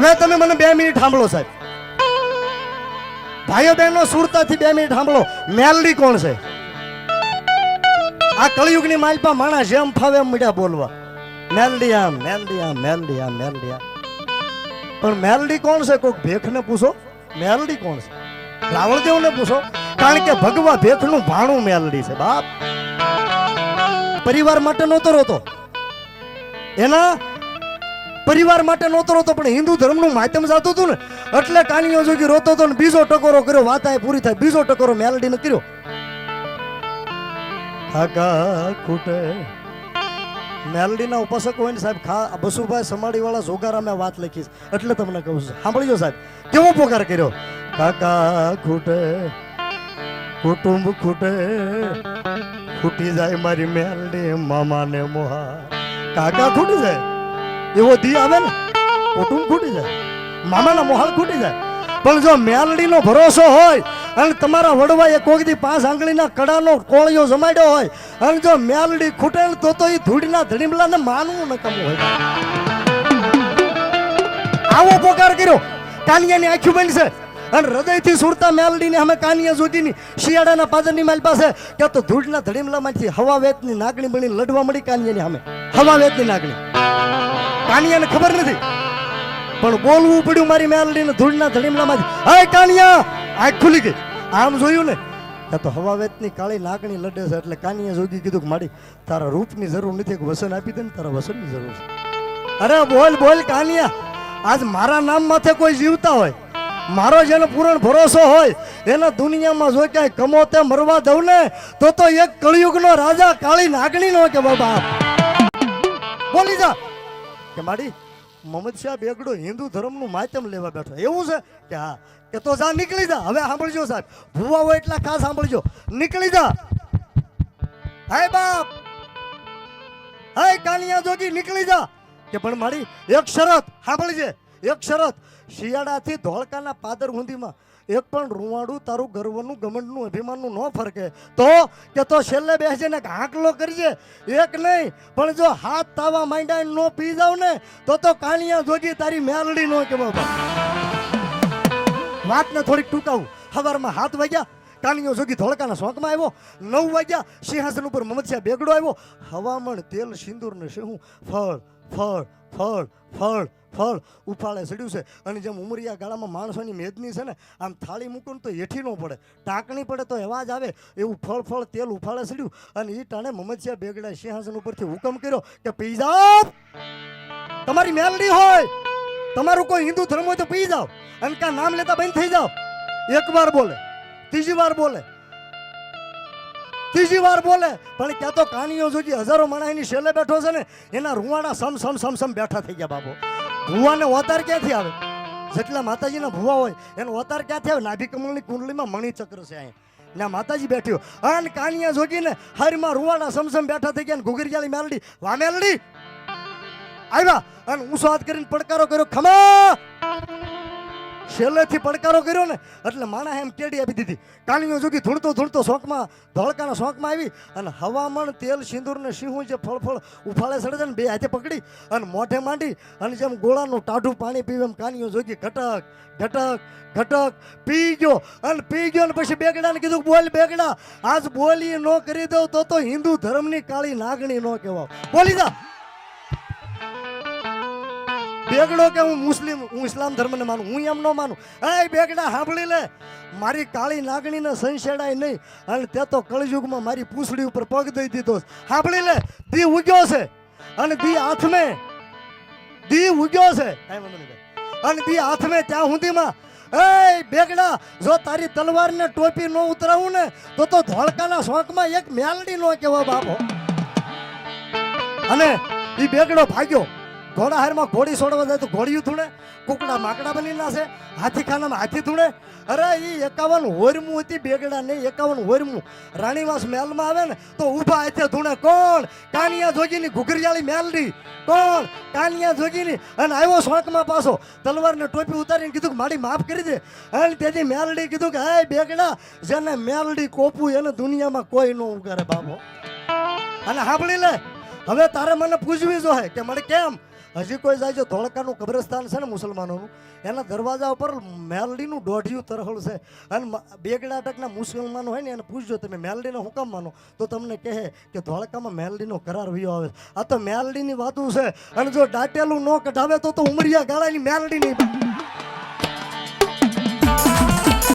હવે તમે મને બે મિનિટ સાંભળો સાહેબ. ભાઈઓ બહેનો સુરતાથી બે મિનિટ સાંભળો. મેલડી કોણ છે? આ કળિયુગની માલપા માણસ જેમ ફાવે એમ મળ્યા બોલવા. મેલડી આમ મેલડી આમ મેલડી આમ મેલડી આમ. પણ મેલડી કોણ છે કોઈક ભેખને પૂછો? મેલડી કોણ છે? રાવણદેવને પૂછો? કારણ કે ભગવા ભેખનું ભાણું મેલડી છે બાપ. પરિવાર માટે નહોતો રોતો એના પરિવાર માટે નહોતો રોતો પણ હિન્દુ ધર્મનું માધ્યમ જાતું હતું ને, એટલે કાનિયો જોગી રોતો હતો ને, બીજો ટકોરો કર્યો, વાત પૂરી થાય, બીજો ટકોરો મેલડીને કર્યો. હાકા ખૂટે. મેલડીના ઉપાસક હોય ને સાહેબ, ખા બસુભાઈ સમાડી વાળા જોગારા મેં વાત લખી એટલે તમને કહું છું. સાંભળજો સાહેબ, કેવો પોકાર કર્યો? કાકા ખૂટે. કુટુંબ ખૂટે. ખૂટી જાય મારી મેલડી, મામાને મોહા. કાકા ખૂટી જાય? એવો દી આવે ને, કુટુંબ ખૂટી જાય, મામાના મોહાળ ખૂટી જાય. પણ જો મેલડીનો ભરોસો હોય અને તમારા વડવાએ કોકદી પાંચ આંગળીના કડાનો કોળિયો જમાડ્યો હોય અને જો મેલડી ખૂટે તો તો એ ધૂળના ધણીમલાને માનવું ન હોય. આવો પોકાર કર્યો, કાનિયાની આંખી છે. અને હૃદયથી સુરતા મેલડીને અમે કાનિયા જોતીની શિયાળાના પાદરની માલ પાસે કે તો ધૂળના ધડીમલામાંથી હવા વેતની નાગણી બની લડવા મળી કાનિયાની સામે. હવા વેતની નાગણી. કાનિયાને ખબર નથી. પણ બોલવું પડ્યું મારી મેલડીને ધૂળના ધડીમલામાં હાય કાનિયા આંખ ખુલી ગઈ. આમ જોયું ને, આ તો હવા વેતની કાળી નાગણી લડે છે, એટલે કાનિયા જોગી કીધું કે માડી તારા રૂપની જરૂર નથી, એક વસન આપી દે ને તારા વસનની જરૂર છે. અરે બોલ બોલ કાનિયા, આજ મારા નામ માથે કોઈ જીવતા હોય, મારો જેનો પૂરણ ભરોસો હોય, એના દુનિયામાં જો ક્યાંય કમો તે મરવા દઉં ને, તો તો એક કળિયુગનો રાજા કાળી નાગણી નો કે બાબા. બોલી જા. કે માડી મોહમ્મદ સાહેબ એકડો હિન્દુ ધર્મનું માધ્યમ લેવા બેઠો. એવું છે? કે હા. કે તો જા, નીકળી જા. હવે સાંભળજો સાહેબ. ભૂવા હોય એટલા ખાસ સાંભળજો. નીકળી જા. હાય બાપ. હાય કાનિયા જોગી, નીકળી જા. કે પણ મારી એક શરત, સાંભળજે. એક શરત. શિયાળાથી ધોળકાના પાદર હુંદીમાં એક પણ રૂવાડું તારું ગર્વનું, ગમંડનું, અભિમાનનું ન ફરકે. તો કે તો છેલ્લે બેસજે ને હાંકલો કરીએ એક નહીં, પણ જો હાથ તાવા માંડા ન પી જાવ ને, તો તો કાણિયા જોગી તારી મેલડી ન કે વાતને થોડીક ટૂંકાવું. સવારમાં હાથ વાગ્યા, કાનિયો જોગી ધોળકાના શોખમાં આવ્યો. નવ વાગ્યા, સિંહાસન ઉપર મમત્યા બેગડો આવ્યો. હવામણ તેલ સિંદૂર ને શું ફળ ફળ ફળ ફળ ફળ ઉફાળે ચડ્યું છે. અને જેમ ઉમરિયા ગાળામાં માણસોની મેદની છે ને, આમ થાળી મૂકો ને તો હેઠી ન પડે. ટાંકણી પડે તો એવા જ આવે. એવું ફળ ફળ તેલ ઉફાળે ચડ્યું. અને એ ટાણે મમજિયા બેગડા સિંહાસન ઉપરથી હુકમ કર્યો કે પી જાઓ. તમારી મેલડી હોય. તમારું કોઈ હિન્દુ ધર્મ હોય તો પી જાઓ. અને કા નામ લેતા બંધ થઈ જાઓ. એક વાર બોલે, ત્રીજી વાર બોલે ત્રીજી વાર બોલે પણ ક્યાં તો કાનીઓ જોજી, હજારો માણસ એની શેલે બેઠો છે ને, એના રૂવાડા સમ સમ સમ સમ બેઠા થઈ ગયા બાબો ભુવાને ઓતાર ક્યાંથી આવે? જેટલા માતાજીના ભુવા હોય, એનો ઓતાર ક્યાંથી આવે? નાભી કમળની કુંડલીમાં મણિચક્ર છે અહીંયા. ના માતાજી બેઠ્યો અને કાનિયા જોગીને હરમાં રૂવાડા સમસમ બેઠા થઈ ગયા ઘુગરિયાળી મેલડી. વા મેલડી? આવ્યા. અને ઊંસો હાથ કરીને પડકારો કર્યો. ખમા! છેલ્લેથી પડકારો કર્યો ને, એટલે માણા એમ કેડી આપી દીધી. કાનીઓ જોગી ધૂણતો ધૂણતો શોખમાં, ધોળકાના શોખમાં આવી અને હવામણ તેલ, સિંદૂર ને સિંહું જે ફળ ફળ ઉફાળે સડે ને, બે હાથે પકડી અને મોઢે માંડી અને જેમ ગોળાનું ટાઢું પાણી પીવે એમ કાનીઓ જોગી ઘટક ઘટક ઘટક પી ગયો અને પી ગયો ને પછી બેગડાને કીધું બોલ બેગડા. આજ બોલી ન કરી દઉં તો તો હિન્દુ ધર્મની કાળી નાગણી ન કહેવાય. બોલી જા. બેગડો કે હું મુસ્લિમ, હું ઇસ્લામ ધર્મને માનું, હું એમ ન માનું. એ બેગડા સાંભળી લે. મારી કાળી નાગણીને સંશેડાય નહીં. અને તે તો કળયુગમાં મારી પૂંછડી ઉપર પગ દઈ દીધો. સાંભળી લે, દી ઉગ્યો છે. અને દી હાથમે, દી ઉગ્યો છે. અને દી હાથમે ત્યાં સુધીમાં એ બેગડા, જો તારી તલવારને ટોપી ન ઉતરાવું ને, તો તો ધોળકાના શોખમાં એક મેલડી નો કહેવા બાપો. અને એ બેગડો ભાગ્યો. ઘોડા હારમાં ઘોડી છોડવા જાય તો ઘોડિયું ધૂણે, કુકડા માકડા બની નાશે હાથી ખાનામાં હાથી ધૂણે. અરે એ એકાવન હોરમું હતી, બેગડા નહીં, એકાવન હોરમું. રાણીવાસ મહેલમાં આવે ને, તો ઊભા હાથે ધૂણે. કોણ? કાનિયા જોગીની ઘુઘરિયાળી મેલડી કોણ? કાનિયા જોગીની. અને આવ્યો શોખમાં પાછો. તલવારને ટોપી ઉતારીને કીધું કે મારી માફ કરી દે. અને તેથી મેલડી કીધું કે, હે બેગડા, જેને મેલડી કોપું એને દુનિયામાં કોઈ ન ઉગારે બાબો અને સાંભળી લે. હવે તારે મને પૂછવી જોઈએ કે, મને કેમ હજી કોઈ જાય છે, ધોળકાનું કબ્રસ્તાન છે ને મુસલમાનોનું, એના દરવાજા ઉપર મેલડીનું દોઢિયું તરહળ છે. અને બેગડા ટકના મુસલમાનો હોય ને એને પૂછજો, તમે મેલડીને હું માનો? તો તમને કહે કે ધોળકામાં મેલડીનો કરાર વયો આવે. આ તો મેલડીની વાતું છે. અને જો દાટેલું ન કઢાવે તો તો ઉમરિયા ગાળાની મેલડીની